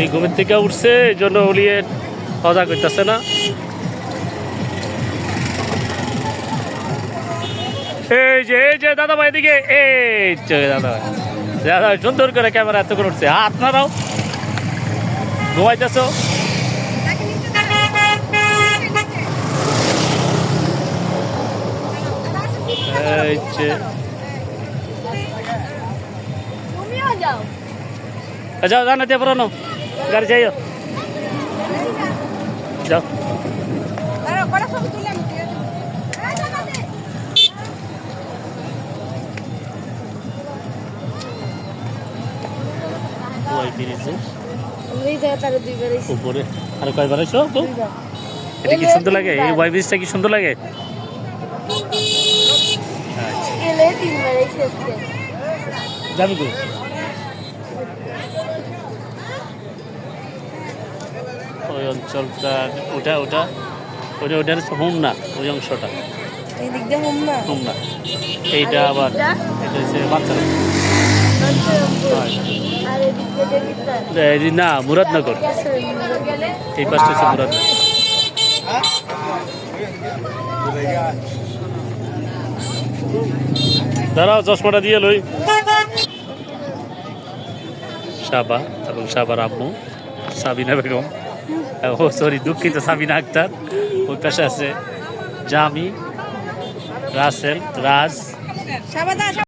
উলি ঘুমের থেকে উঠছে এই জন্য উলি সজাগ করতেছে না। এই যে এই যে দাদা ভাই এদিকে এই দাদা ভাই। দাদা ভাই সুন্দর করে ক্যামেরা এত করে উঠছে নাড়াও। ঘুমাইতেছো? যাও যাও। যাও না দিয়ে পুরানো গাড়ি যাইও। যাও। উপরে। আর কয়বার তো এটা কি সুন্দর লাগে? এই ওয়াই ব্রিজটা কি সুন্দর লাগে? যাবি কই? ওই অঞ্চলটা ওটা ওটা ওটা ওটা হচ্ছে হোম না ওই অংশটা। এই দিক দিয়ে হোম না এইটা আবার এটা হচ্ছে বাচ্চারা না মুরাদনগর। এই পাশটা হচ্ছে মুরাদনগর। দাঁড়াও চশমাটা দিয়ে লই। সাবা এবং সাবার আম্মু সাবিনা বেগম। ও সরি দুঃখিত সাবিনা আক্তার। ওই পাশে আছে জামি রাসেল রাজ।